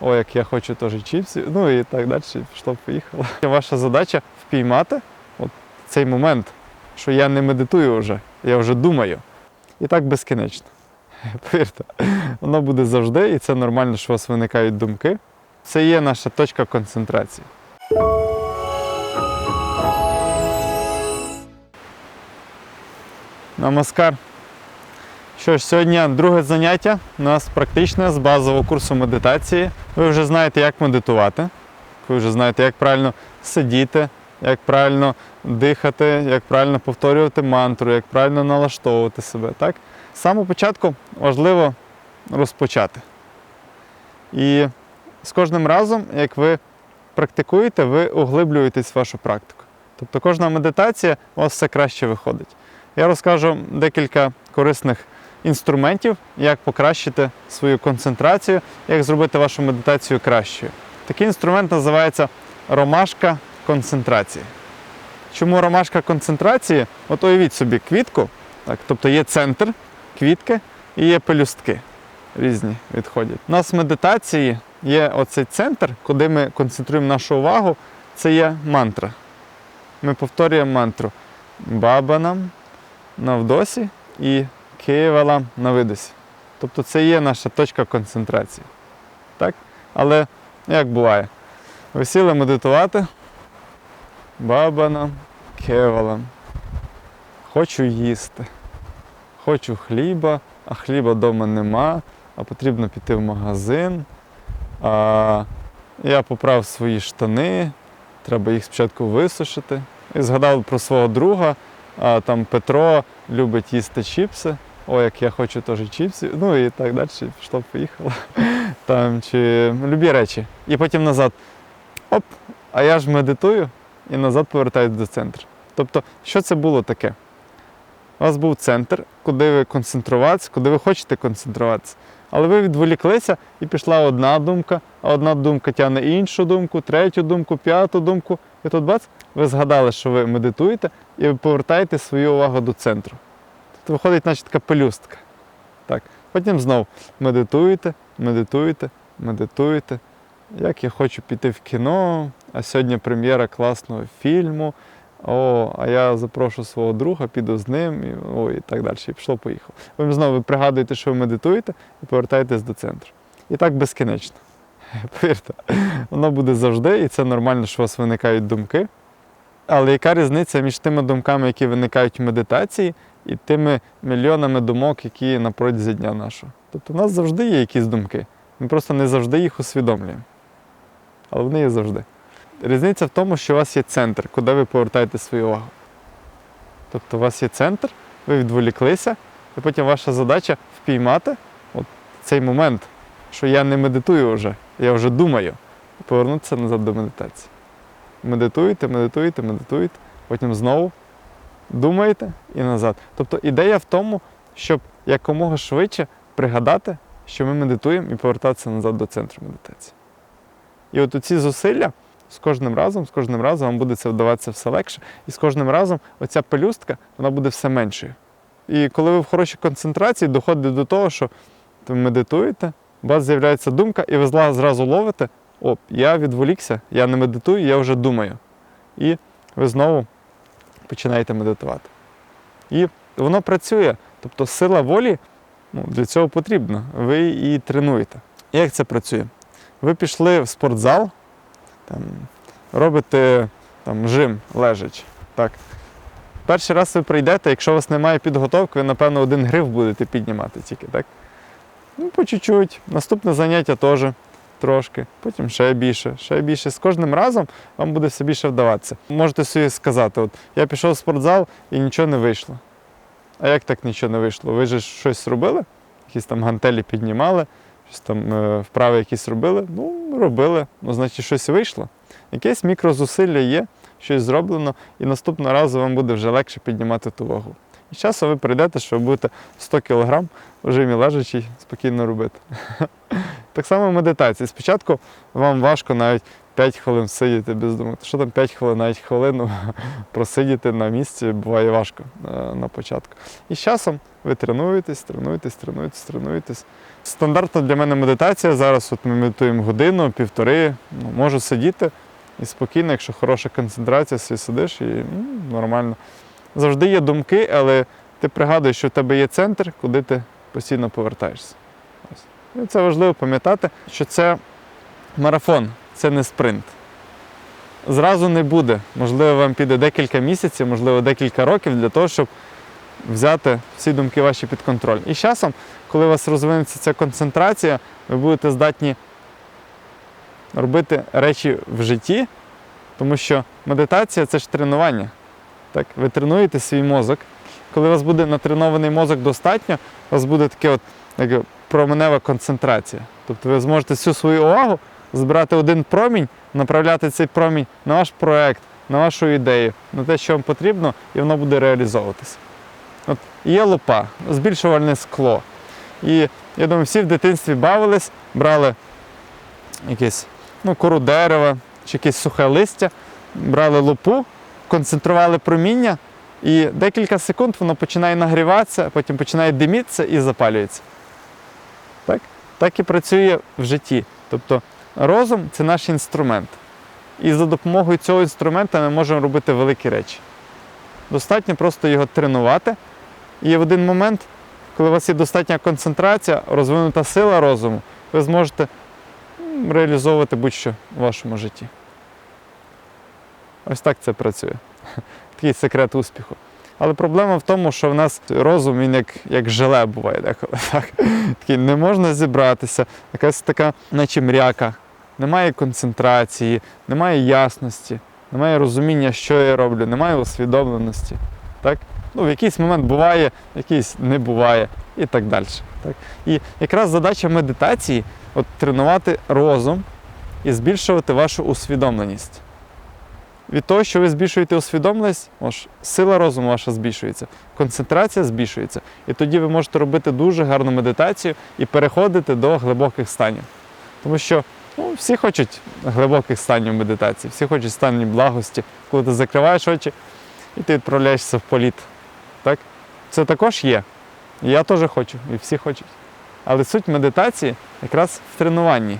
О, як я хочу теж чіпсів. Ну і так далі, пішло, поїхало. Ваша задача впіймати от цей момент, що я не медитую вже, я вже думаю. І так безкінечно. Повірте, воно буде завжди, і це нормально, що у вас виникають думки. Це є наша точка концентрації. Намаскар. Що ж, сьогодні друге заняття у нас практичне з базового курсу медитації. Ви вже знаєте, як медитувати. Ви вже знаєте, як правильно сидіти, як правильно дихати, як правильно повторювати мантру, як правильно налаштовувати себе. Так? З самого початку важливо розпочати. І з кожним разом, як ви практикуєте, ви углиблюєтесь в вашу практику. Тобто кожна медитація у вас все краще виходить. Я розкажу декілька корисних інструментів, як покращити свою концентрацію, як зробити вашу медитацію кращою. Такий інструмент називається ромашка концентрації. Чому ромашка концентрації? От уявіть собі квітку, так, тобто є центр квітки і є пелюстки різні відходять. У нас в медитації є оцей центр, куди ми концентруємо нашу увагу, це є мантра. Ми повторюємо мантру Бабанам на вдосі і Києвалам на видосі. Тобто це є наша точка концентрації. Так? Але як буває? Ви сіли медитувати. Бабанам, Кевалам. Хочу їсти. Хочу хліба, а хліба вдома нема, а потрібно піти в магазин. А я поправ свої штани, треба їх спочатку висушити. І згадав про свого друга, а там Петро любить їсти чіпси. О, як я хочу теж чіпсів. Ну і так далі, пішло, поїхало. Там, чи любі речі. І потім назад. Оп, а я ж медитую і назад повертаюся до центру. Тобто, що це було таке? У вас був центр, куди ви концентруватися, куди ви хочете концентруватися. Але ви відволіклися і пішла одна думка, а одна думка тягне іншу думку, третю думку, п'яту думку. І тут бац, ви згадали, що ви медитуєте, і ви повертаєте свою увагу до центру. Тут виходить, наче така пелюстка. Так. Потім знов медитуєте, медитуєте, медитуєте. Як я хочу піти в кіно, а сьогодні прем'єра класного фільму. О, а я запрошу свого друга, піду з ним, і, о, і так далі. І пішло, поїхало. Ви знову пригадуєте, що ви медитуєте, і повертаєтесь до центру. І так безкінечно. Повірте, воно буде завжди, і це нормально, що у вас виникають думки. Але яка різниця між тими думками, які виникають в медитації, і тими мільйонами думок, які на протязі дня нашого? Тобто у нас завжди є якісь думки. Ми просто не завжди їх усвідомлюємо. Але вони є завжди. Різниця в тому, що у вас є центр, куди ви повертаєте свою увагу. Тобто у вас є центр, ви відволіклися, і потім ваша задача впіймати от цей момент, що я не медитую вже, я вже думаю, повернутися назад до медитації. Медитуєте, медитуєте, медитуєте, потім знову думаєте і назад. Тобто ідея в тому, щоб якомога швидше пригадати, що ми медитуємо і повертатися назад до центру медитації. І от ці зусилля з кожним разом, з кожним разом вам буде це вдаватися все легше. І з кожним разом оця пелюстка вона буде все меншою. І коли ви в хорошій концентрації, доходить до того, що ви медитуєте, у вас з'являється думка, і ви зла- зразу ловите, о, я відволікся, я не медитую, я вже думаю. І ви знову починаєте медитувати. І воно працює. Тобто сила волі ну, для цього потрібна. Ви її тренуєте. Як це працює? Ви пішли в спортзал, там, робите там, жим лежачи. Так. Перший раз ви прийдете, якщо у вас немає підготовки, ви, напевно, один гриф будете піднімати тільки, так? Ну, по чуть-чуть. Наступне заняття теж трошки, потім ще більше, ще більше. З кожним разом вам буде все більше вдаватися. Можете собі сказати, от я пішов в спортзал і нічого не вийшло. А як так нічого не вийшло? Ви ж щось робили? Якісь там гантелі піднімали, щось там е, вправи якісь робили? Ну, робили. Ну, значить, щось вийшло. Якесь мікрозусилля є, щось зроблено, і наступного разу вам буде вже легше піднімати ту вагу. І з часом ви прийдете, що ви будете 100 кг в жимі лежачий спокійно робити. Так само в медитації. Спочатку вам важко навіть 5 хвилин сидіти без думати. Що там 5 хвилин, навіть хвилину просидіти на місці буває важко е, на початку. І з часом ви тренуєтесь, тренуєтесь, тренуєтесь, тренуєтесь. Стандартна для мене медитація. Зараз от ми медитуємо годину, півтори. Ну, можу сидіти і спокійно, якщо хороша концентрація, сидиш і ну, нормально. Завжди є думки, але ти пригадуєш, що в тебе є центр, куди ти постійно повертаєшся. І це важливо пам'ятати, що це марафон, це не спринт. Зразу не буде. Можливо, вам піде декілька місяців, можливо, декілька років для того, щоб взяти всі думки ваші під контроль. І з часом, коли у вас розвинеться ця концентрація, ви будете здатні робити речі в житті, тому що медитація це ж тренування. Так? Ви тренуєте свій мозок. Коли у вас буде натренований мозок достатньо, у вас буде таке от, як променева концентрація. Тобто ви зможете всю свою увагу збирати один промінь, направляти цей промінь на ваш проект, на вашу ідею, на те, що вам потрібно, і воно буде реалізовуватися. От є лупа, збільшувальне скло. І я думаю, всі в дитинстві бавились, брали якесь ну, кору дерева чи якесь сухе листя, брали лупу, концентрували проміння, і декілька секунд воно починає нагріватися, потім починає димітися і запалюється. Так? так і працює в житті. Тобто розум це наш інструмент. І за допомогою цього інструмента ми можемо робити великі речі. Достатньо просто його тренувати. І в один момент, коли у вас є достатня концентрація, розвинута сила розуму, ви зможете реалізовувати будь-що в вашому житті. Ось так це працює. Такий секрет успіху. Але проблема в тому, що в нас розум він як, як желе буває деколи. Так? Такий не можна зібратися, якась така, наче мряка, немає концентрації, немає ясності, немає розуміння, що я роблю, немає усвідомленості. Так? Ну, в якийсь момент буває, в якийсь не буває і так далі. Так? І якраз задача медитації от, тренувати розум і збільшувати вашу усвідомленість. Від того, що ви збільшуєте усвідомленість, сила розуму ваша збільшується, концентрація збільшується. І тоді ви можете робити дуже гарну медитацію і переходити до глибоких станів. Тому що ну, всі хочуть глибоких станів медитації, всі хочуть станів благості, коли ти закриваєш очі і ти відправляєшся в політ. Так? Це також є. І я теж хочу, і всі хочуть. Але суть медитації якраз в тренуванні.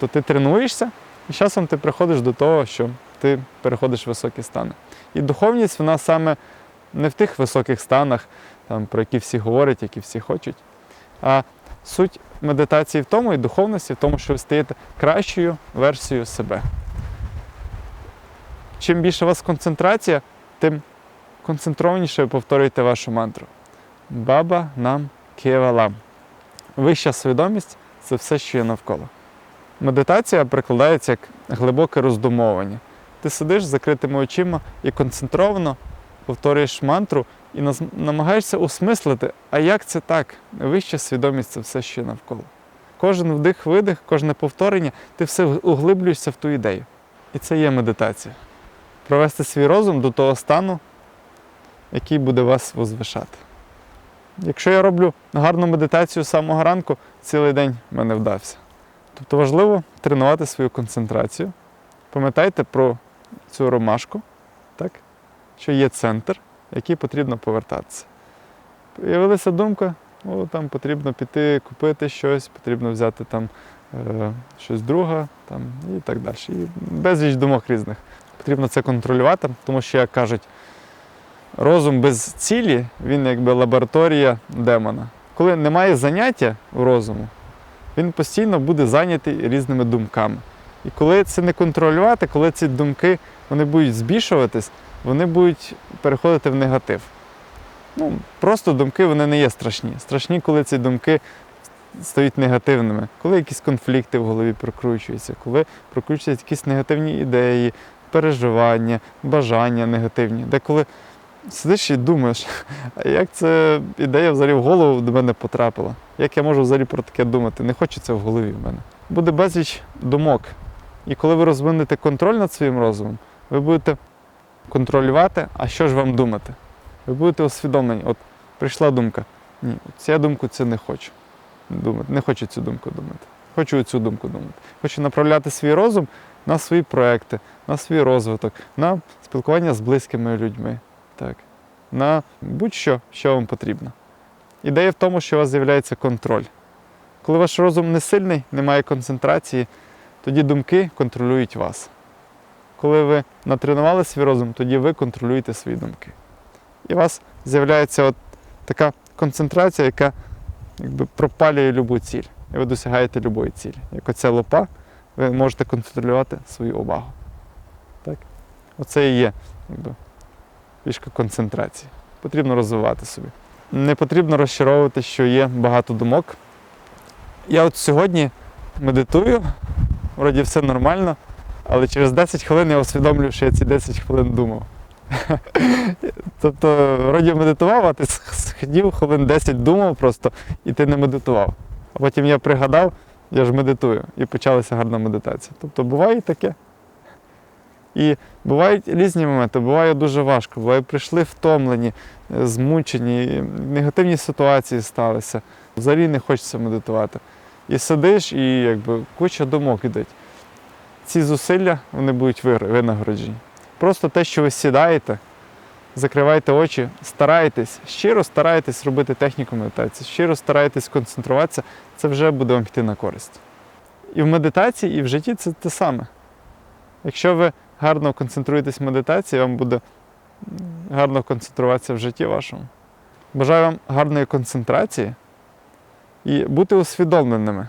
Тобто ти тренуєшся, і часом ти приходиш до того, що ти переходиш в високі стани. І духовність вона саме не в тих високих станах, там, про які всі говорять, які всі хочуть. А суть медитації в тому і духовності в тому, що ви стаєте кращою версією себе. Чим більше у вас концентрація, тим концентрованіше ви повторюєте вашу мантру. Баба нам кевалам. Вища свідомість це все, що є навколо. Медитація прикладається як глибоке роздумовування. Ти сидиш з закритими очима і концентровано повторюєш мантру і намагаєшся осмислити, а як це так? Вища свідомість це все, є навколо. Кожен вдих-видих, кожне повторення, ти все углиблюєшся в ту ідею. І це є медитація. Провести свій розум до того стану, який буде вас возвишати. Якщо я роблю гарну медитацію з самого ранку, цілий день в мене вдався. Тобто важливо тренувати свою концентрацію. Пам'ятайте про цю ромашку, так? що є центр, який потрібно повертатися. Появилася думка, о, там потрібно піти купити щось, потрібно взяти там е, щось друге там, і так далі. І безліч думок різних. Потрібно це контролювати, тому що, як кажуть, розум без цілі, він якби лабораторія демона. Коли немає заняття у розуму, він постійно буде зайнятий різними думками. І коли це не контролювати, коли ці думки вони будуть збільшуватись, вони будуть переходити в негатив. Ну, просто думки вони не є страшні. Страшні, коли ці думки стають негативними, коли якісь конфлікти в голові прокручуються, коли прокручуються якісь негативні ідеї, переживання, бажання негативні. Деколи сидиш і думаєш, як ця ідея взагалі в голову до мене потрапила? Як я можу взагалі про таке думати? Не це в голові в мене. Буде безліч думок. І коли ви розвинете контроль над своїм розумом, ви будете контролювати, а що ж вам думати. Ви будете усвідомлені, от прийшла думка. Ні, цю думку це не хочу думати. Не хочу цю думку думати. Хочу цю думку думати. Хочу направляти свій розум на свої проекти, на свій розвиток, на спілкування з близькими людьми, так, на будь-що, що вам потрібно. Ідея в тому, що у вас з'являється контроль. Коли ваш розум не сильний, немає концентрації, тоді думки контролюють вас. Коли ви натренували свій розум, тоді ви контролюєте свої думки. І у вас з'являється от така концентрація, яка якби пропалює любу ціль. І ви досягаєте любої цілі. Як оця лопа, ви можете контролювати свою увагу. Так? Оце і є якби, фішка концентрації. Потрібно розвивати собі. Не потрібно розчаровувати, що є багато думок. Я от сьогодні медитую, вроді все нормально, але через 10 хвилин я усвідомлюю, що я ці 10 хвилин думав. Тобто, вроді медитував, а ти сидів хвилин 10 думав просто, і ти не медитував. А потім я пригадав, я ж медитую, і почалася гарна медитація. Тобто буває таке. І бувають різні моменти, буває дуже важко, буває прийшли втомлені, е, змучені, негативні ситуації сталися. Взагалі не хочеться медитувати. І сидиш, і якби куча думок ідуть. Ці зусилля вони будуть винагороджені. Просто те, що ви сідаєте, закриваєте очі, стараєтесь, щиро стараєтесь робити техніку медитації, щиро стараєтесь концентруватися, це вже буде вам йти на користь. І в медитації, і в житті це те саме. Якщо ви гарно концентруєтесь в медитації, вам буде гарно концентруватися в житті вашому. Бажаю вам гарної концентрації і бути усвідомленими,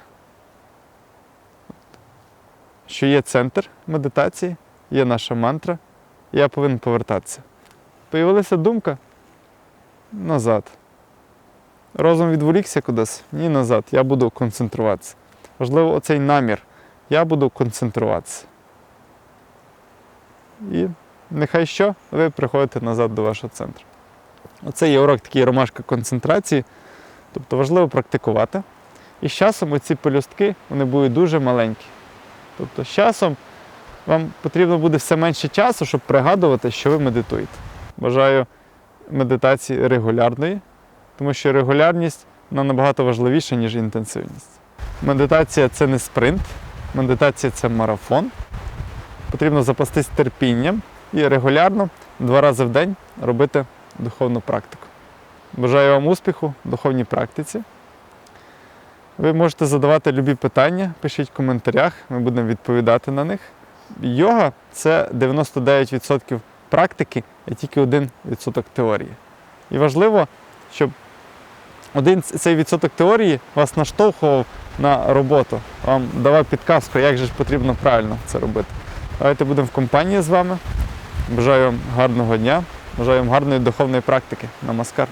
що є центр медитації, є наша мантра, і я повинен повертатися. Появилася думка назад. Розум відволікся кудись, ні назад. Я буду концентруватися. Важливо оцей намір. Я буду концентруватися. І нехай що, ви приходите назад до вашого центру. Оце є урок такий ромашка концентрації. Тобто важливо практикувати. І з часом оці пелюстки вони будуть дуже маленькі. Тобто з часом вам потрібно буде все менше часу, щоб пригадувати, що ви медитуєте. Бажаю медитації регулярної, тому що регулярність вона набагато важливіша, ніж інтенсивність. Медитація це не спринт, медитація це марафон. Потрібно запастись терпінням і регулярно два рази в день робити духовну практику. Бажаю вам успіху в духовній практиці. Ви можете задавати любі питання, пишіть в коментарях, ми будемо відповідати на них. Йога це 99% практики, а тільки 1% теорії. І важливо, щоб один цей відсоток теорії вас наштовхував на роботу, вам давав підказку, як же ж потрібно правильно це робити. Давайте будемо в компанії з вами. Бажаю вам гарного дня, бажаю вам гарної духовної практики. Намаскар.